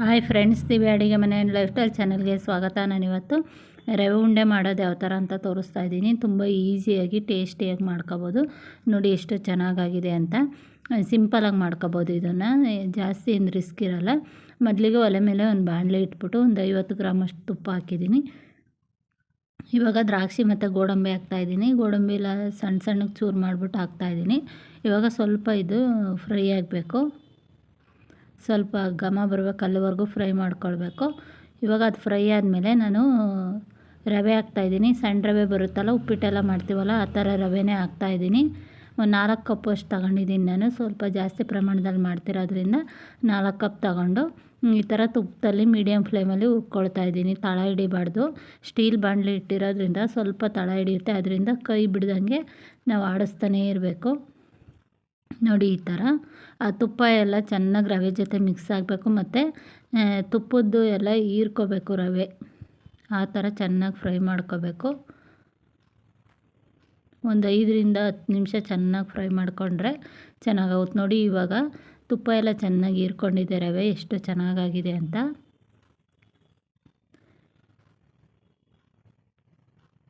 Hi friends, ದಿವ್ಯ ಅಡುಗೆ ಮನೆ ಲೈಫ್ ಸ್ಟೈಲ್ ಚಾನಲ್ಗೆ ಸ್ವಾಗತ. ನಾನಿವತ್ತು ರವೆ ಉಂಡೆ ಮಾಡೋದು ಯಾವ ಥರ ಅಂತ ತೋರಿಸ್ತಾ ಇದ್ದೀನಿ. ತುಂಬ ಈಸಿಯಾಗಿ ಟೇಸ್ಟಿಯಾಗಿ ಮಾಡ್ಕೋಬೋದು. ನೋಡಿ ಎಷ್ಟು ಚೆನ್ನಾಗಾಗಿದೆ ಅಂತ. ಸಿಂಪಲಾಗಿ ಮಾಡ್ಕೋಬೋದು ಇದನ್ನು. ಜಾಸ್ತಿ ಏನು ರಿಸ್ಕ್ ಇರೋಲ್ಲ. ಮೊದಲಿಗೆ ಒಲೆ ಮೇಲೆ ಒಂದು ಬಾಣಲೆ ಇಟ್ಬಿಟ್ಟು ಒಂದು ಐವತ್ತು ಗ್ರಾಮಷ್ಟು ತುಪ್ಪ ಹಾಕಿದ್ದೀನಿ. ಇವಾಗ ದ್ರಾಕ್ಷಿ ಮತ್ತು ಗೋಡಂಬಿ ಹಾಕ್ತಾಯಿದ್ದೀನಿ ಗೋಡಂಬಿ ಎಲ್ಲ ಸಣ್ಣ ಸಣ್ಣಗೆ ಚೂರು ಮಾಡಿಬಿಟ್ಟು ಹಾಕ್ತಾಯಿದ್ದೀನಿ ಇವಾಗ ಸ್ವಲ್ಪ ಇದು ಫ್ರೈ ಆಗಬೇಕು. ಸ್ವಲ್ಪ ಘಮ ಬರಬೇಕು ಅಲ್ಲಿವರೆಗೂ ಫ್ರೈ ಮಾಡ್ಕೊಳ್ಬೇಕು. ಇವಾಗ ಅದು ಫ್ರೈ ಆದಮೇಲೆ ನಾನು ರವೆ ಹಾಕ್ತಾಯಿದ್ದೀನಿ ಸಣ್ಣ ರವೆ ಬರುತ್ತಲ್ಲ, ಉಪ್ಪಿಟ್ಟೆಲ್ಲ ಮಾಡ್ತೀವಲ್ಲ, ಆ ಥರ ರವೆನೇ ಹಾಕ್ತಾಯಿದ್ದೀನಿ ಒಂದು ನಾಲ್ಕು ಕಪ್ ಅಷ್ಟು ತಗೊಂಡಿದ್ದೀನಿ ನಾನು. ಸ್ವಲ್ಪ ಜಾಸ್ತಿ ಪ್ರಮಾಣದಲ್ಲಿ ಮಾಡ್ತಿರೋದ್ರಿಂದ ನಾಲ್ಕು ಕಪ್ ತಗೊಂಡು ಈ ಥರ ತುಪ್ಪದಲ್ಲಿ ಮೀಡಿಯಮ್ ಫ್ಲೇಮಲ್ಲಿ ಹುರ್ಕೊಳ್ತಾ ಇದ್ದೀನಿ. ತಳ ಹಿಡಿಬಾರ್ದು. ಸ್ಟೀಲ್ ಬಾಂಡ್ಲಿ ಇಟ್ಟಿರೋದ್ರಿಂದ ಸ್ವಲ್ಪ ತಳ ಹಿಡಿಯುತ್ತೆ. ಅದರಿಂದ ಕೈ ಬಿಡ್ದಂಗೆ ನಾವು ಆಡಿಸ್ತಾನೇ ಇರಬೇಕು. ನೋಡಿ ಈ ಥರ. ಆ ತುಪ್ಪ ಎಲ್ಲ ಚೆನ್ನಾಗಿ ರವೆ ಜೊತೆ ಮಿಕ್ಸ್ ಆಗಬೇಕು ಮತ್ತು ತುಪ್ಪದ್ದು ಎಲ್ಲ ಹೀರ್ಕೋಬೇಕು ರವೆ. ಆ ಥರ ಚೆನ್ನಾಗಿ ಫ್ರೈ ಮಾಡ್ಕೋಬೇಕು. ಒಂದು ಐದರಿಂದ ಹತ್ತು ನಿಮಿಷ ಚೆನ್ನಾಗಿ ಫ್ರೈ ಮಾಡಿಕೊಂಡ್ರೆ ಚೆನ್ನಾಗಾಗುತ್ತೆ ನೋಡಿ ಇವಾಗ ತುಪ್ಪ ಎಲ್ಲ ಚೆನ್ನಾಗಿ ಹೀರ್ಕೊಂಡಿದೆ ರವೆ, ಎಷ್ಟು ಚೆನ್ನಾಗಾಗಿದೆ ಅಂತ.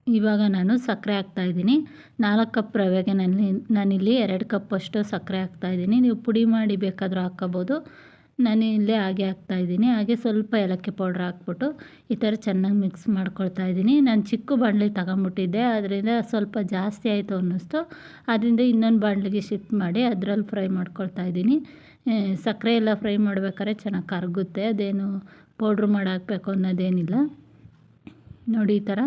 ಇವಾಗ ನಾನು ಸಕ್ಕರೆ ಹಾಕ್ತಾಯಿದ್ದೀನಿ ನಾಲ್ಕು ಕಪ್ ರವೆಗೆ ನಾನು ನಾನಿಲ್ಲಿ ಎರಡು ಕಪ್ಪಷ್ಟು ಸಕ್ಕರೆ ಹಾಕ್ತಾಯಿದ್ದೀನಿ ನೀವು ಪುಡಿ ಮಾಡಿ ಬೇಕಾದರೂ ಹಾಕ್ಕೋಬೋದು ನಾನು ಇಲ್ಲೇ ಹಾಗೆ ಹಾಕ್ತಾಯಿದ್ದೀನಿ ಹಾಗೆ ಸ್ವಲ್ಪ ಏಲಕ್ಕಿ ಪೌಡ್ರ್ ಹಾಕ್ಬಿಟ್ಟು ಈ ಥರ ಚೆನ್ನಾಗಿ ಮಿಕ್ಸ್ ಮಾಡ್ಕೊಳ್ತಾ ಇದ್ದೀನಿ. ನಾನು ಚಿಕ್ಕ ಬಾಣಲಿ ತಗೊಂಬಿಟ್ಟಿದ್ದೆ. ಅದರಿಂದ ಸ್ವಲ್ಪ ಜಾಸ್ತಿ ಆಯಿತು ಅನ್ನಿಸ್ತು. ಅದರಿಂದ ಇನ್ನೊಂದು ಬಾಣಲಿಗೆ ಶಿಫ್ಟ್ ಮಾಡಿ ಅದರಲ್ಲಿ ಫ್ರೈ ಮಾಡ್ಕೊಳ್ತಾ ಇದ್ದೀನಿ. ಸಕ್ಕರೆ ಎಲ್ಲ ಫ್ರೈ ಮಾಡ್ಬೇಕಾದ್ರೆ ಚೆನ್ನಾಗಿ ಕರಗುತ್ತೆ. ಅದೇನು ಪೌಡ್ರ್ ಮಾಡಿ ಹಾಕಬೇಕು ಅನ್ನೋದೇನಿಲ್ಲ. ನೋಡಿ ಈ ಥರ.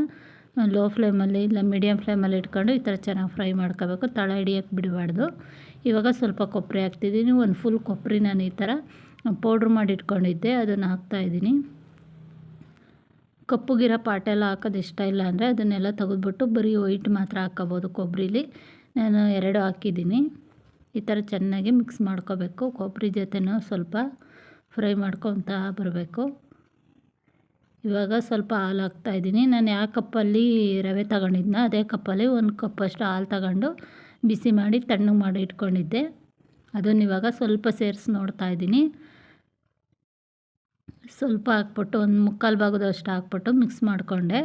ಲೋ ಫ್ಲೇಮಲ್ಲಿ ಇಲ್ಲ ಮೀಡಿಯಮ್ ಫ್ಲೇಮಲ್ಲಿ ಇಟ್ಕೊಂಡು ಈ ಥರ ಚೆನ್ನಾಗಿ ಫ್ರೈ ಮಾಡ್ಕೋಬೇಕು. ತಳ ಹಿಡಿಯೋಕ್ಕೆ ಬಿಡಬಾರ್ದು. ಇವಾಗ ಸ್ವಲ್ಪ ಕೊಬ್ಬರಿ ಹಾಕ್ತಿದ್ದೀನಿ. ಒಂದು ಫುಲ್ ಕೊಬ್ಬರಿ ನಾನು ಈ ಥರ ಪೌಡ್ರ್ ಮಾಡಿ ಇಟ್ಕೊಂಡಿದ್ದೆ. ಅದನ್ನು ಹಾಕ್ತಾಯಿದ್ದೀನಿ ಕಪ್ಪುಗಿರೋ ಪಾಟೆಲ್ಲ ಹಾಕೋದು ಇಷ್ಟ ಇಲ್ಲ ಅಂದರೆ ಅದನ್ನೆಲ್ಲ ತೆಗೆದ್ಬಿಟ್ಟು ಬರೀ ವೈಟ್ ಮಾತ್ರ ಹಾಕ್ಕೋಬೋದು ಕೊಬ್ಬರಿಲಿ. ನಾನು ಎರಡು ಹಾಕಿದ್ದೀನಿ. ಈ ಥರ ಚೆನ್ನಾಗಿ ಮಿಕ್ಸ್ ಮಾಡ್ಕೋಬೇಕು. ಕೊಬ್ಬರಿ ಜೊತೆನೂ ಸ್ವಲ್ಪ ಫ್ರೈ ಮಾಡ್ಕೊತಾ ಬರಬೇಕು. ಇವಾಗ ಸ್ವಲ್ಪ ಹಾಲು ಹಾಕ್ತಾಯಿದ್ದೀನಿ ನಾನು ಯಾವ ಕಪ್ಪಲ್ಲಿ ರವೆ ತಗೊಂಡಿದ್ನ, ಅದೇ ಕಪ್ಪಲ್ಲಿ ಒಂದು ಕಪ್ಪಷ್ಟು ಹಾಲು ತಗೊಂಡು ಬಿಸಿ ಮಾಡಿ ತಣ್ಣಗೆ ಮಾಡಿ ಇಟ್ಕೊಂಡಿದ್ದೆ. ಅದನ್ನು ಇವಾಗ ಸ್ವಲ್ಪ ಸೇರಿಸಿ ನೋಡ್ತಾ ಇದ್ದೀನಿ. ಸ್ವಲ್ಪ ಹಾಕ್ಬಿಟ್ಟು ಒಂದು ಮುಕ್ಕಾಲು ಭಾಗದಷ್ಟು ಹಾಕ್ಬಿಟ್ಟು ಮಿಕ್ಸ್ ಮಾಡಿಕೊಂಡೆ.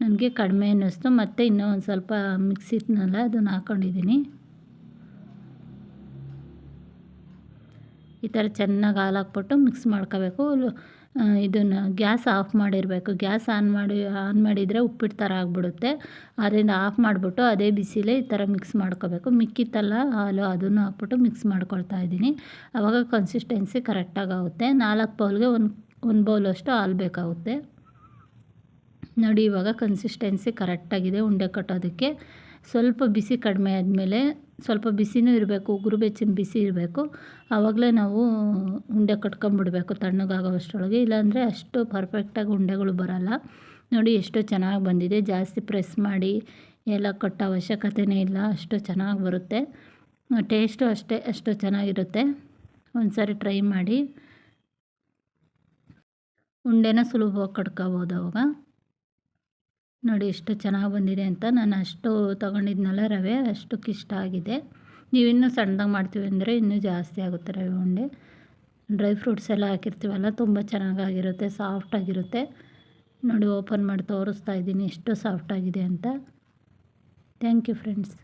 ನನಗೆ ಕಡಿಮೆ ಅನ್ನಿಸ್ತು. ಮತ್ತು ಇನ್ನೂ ಒಂದು ಸ್ವಲ್ಪ ಮಿಕ್ಸ್ ಇತ್ತನಲ್ಲ ಅದನ್ನು ಹಾಕ್ಕೊಂಡಿದ್ದೀನಿ ಈ ಥರ ಚೆನ್ನಾಗಿ ಹಾಲು ಹಾಕ್ಬಿಟ್ಟು ಮಿಕ್ಸ್ ಮಾಡ್ಕೋಬೇಕು. ಇದನ್ನು ಗ್ಯಾಸ್ ಆಫ್ ಮಾಡಿರಬೇಕು. ಗ್ಯಾಸ್ ಆನ್ ಮಾಡಿ, ಆನ್ ಮಾಡಿದರೆ ಉಪ್ಪಿಟ್ಟು ಥರ ಆಗಿಬಿಡುತ್ತೆ. ಅದರಿಂದ ಆಫ್ ಮಾಡಿಬಿಟ್ಟು ಅದೇ ಬಿಸಿಲೇ ಈ ಥರ ಮಿಕ್ಸ್ ಮಾಡ್ಕೋಬೇಕು. ಮಿಕ್ಕಿತ್ತಲ್ಲ ಹಾಲು ಅದನ್ನು ಹಾಕ್ಬಿಟ್ಟು ಮಿಕ್ಸ್ ಮಾಡ್ಕೊಳ್ತಾ ಇದ್ದೀನಿ. ಆವಾಗ ಕನ್ಸಿಸ್ಟೆನ್ಸಿ ಕರೆಕ್ಟಾಗಿ ಆಗುತ್ತೆ. ನಾಲ್ಕು ಬೌಲ್ಗೆ ಒಂದು ಒಂದು ಬೌಲಷ್ಟು ಹಾಲು ಬೇಕಾಗುತ್ತೆ. ನೋಡಿ ಇವಾಗ ಕನ್ಸಿಸ್ಟೆನ್ಸಿ ಕರೆಕ್ಟಾಗಿದೆ ಉಂಡೆ ಕಟ್ಟೋದಕ್ಕೆ. ಸ್ವಲ್ಪ ಬಿಸಿ ಕಡಿಮೆ ಆದಮೇಲೆ ಸ್ವಲ್ಪ ಬಿಸಿನೂ ಇರಬೇಕು ಉಗುರು ಬೆಚ್ಚಿನ ಬಿಸಿ ಇರಬೇಕು. ಆವಾಗಲೇ ನಾವು ಉಂಡೆ ಕಟ್ಕೊಂಬಿಡ್ಬೇಕು ತಣ್ಣಗಾಗೋ ಅಷ್ಟರೊಳಗೆ ಇಲ್ಲಾಂದರೆ ಅಷ್ಟು ಪರ್ಫೆಕ್ಟಾಗಿ ಉಂಡೆಗಳು ಬರೋಲ್ಲ. ನೋಡಿ ಎಷ್ಟು ಚೆನ್ನಾಗಿ ಬಂದಿದೆ. ಜಾಸ್ತಿ ಪ್ರೆಸ್ ಮಾಡಿ ಎಲ್ಲ ಕಟ್ಟೋ ಅವಶ್ಯಕತೆಯೇ ಇಲ್ಲ. ಅಷ್ಟು ಚೆನ್ನಾಗಿ ಬರುತ್ತೆ. ಟೇಸ್ಟು ಅಷ್ಟೇ, ಅಷ್ಟು ಚೆನ್ನಾಗಿರುತ್ತೆ. ಒಂದು ಸಾರಿ ಟ್ರೈ ಮಾಡಿ. ಉಂಡೆನ ಸುಲಭವಾಗಿ ಕಟ್ಕೋಬೋದು ಅವಾಗ. ನೋಡಿ ಎಷ್ಟು ಚೆನ್ನಾಗಿ ಬಂದಿದೆ ಅಂತ. ನಾನು ಅಷ್ಟು ತೊಗೊಂಡಿದ್ನಲ್ಲ ರವೆ, ಅಷ್ಟಕ್ಕೆ ಇಷ್ಟ ಆಗಿದೆ. ನೀವು ಇನ್ನೂ ಸಣ್ಣದಾಗಿ ಮಾಡ್ತೀವಿ ಅಂದರೆ ಇನ್ನೂ ಜಾಸ್ತಿ ಆಗುತ್ತೆ ರವೆ ಉಂಡೆ. ಡ್ರೈ ಫ್ರೂಟ್ಸ್ ಎಲ್ಲ ಹಾಕಿರ್ತೀವಲ್ಲ, ತುಂಬ ಚೆನ್ನಾಗಾಗಿರುತ್ತೆ ಸಾಫ್ಟಾಗಿರುತ್ತೆ ನೋಡಿ ಓಪನ್ ಮಾಡಿ ತೋರಿಸ್ತಾ ಇದ್ದೀನಿ, ಎಷ್ಟು ಸಾಫ್ಟಾಗಿದೆ ಅಂತ. Thank you friends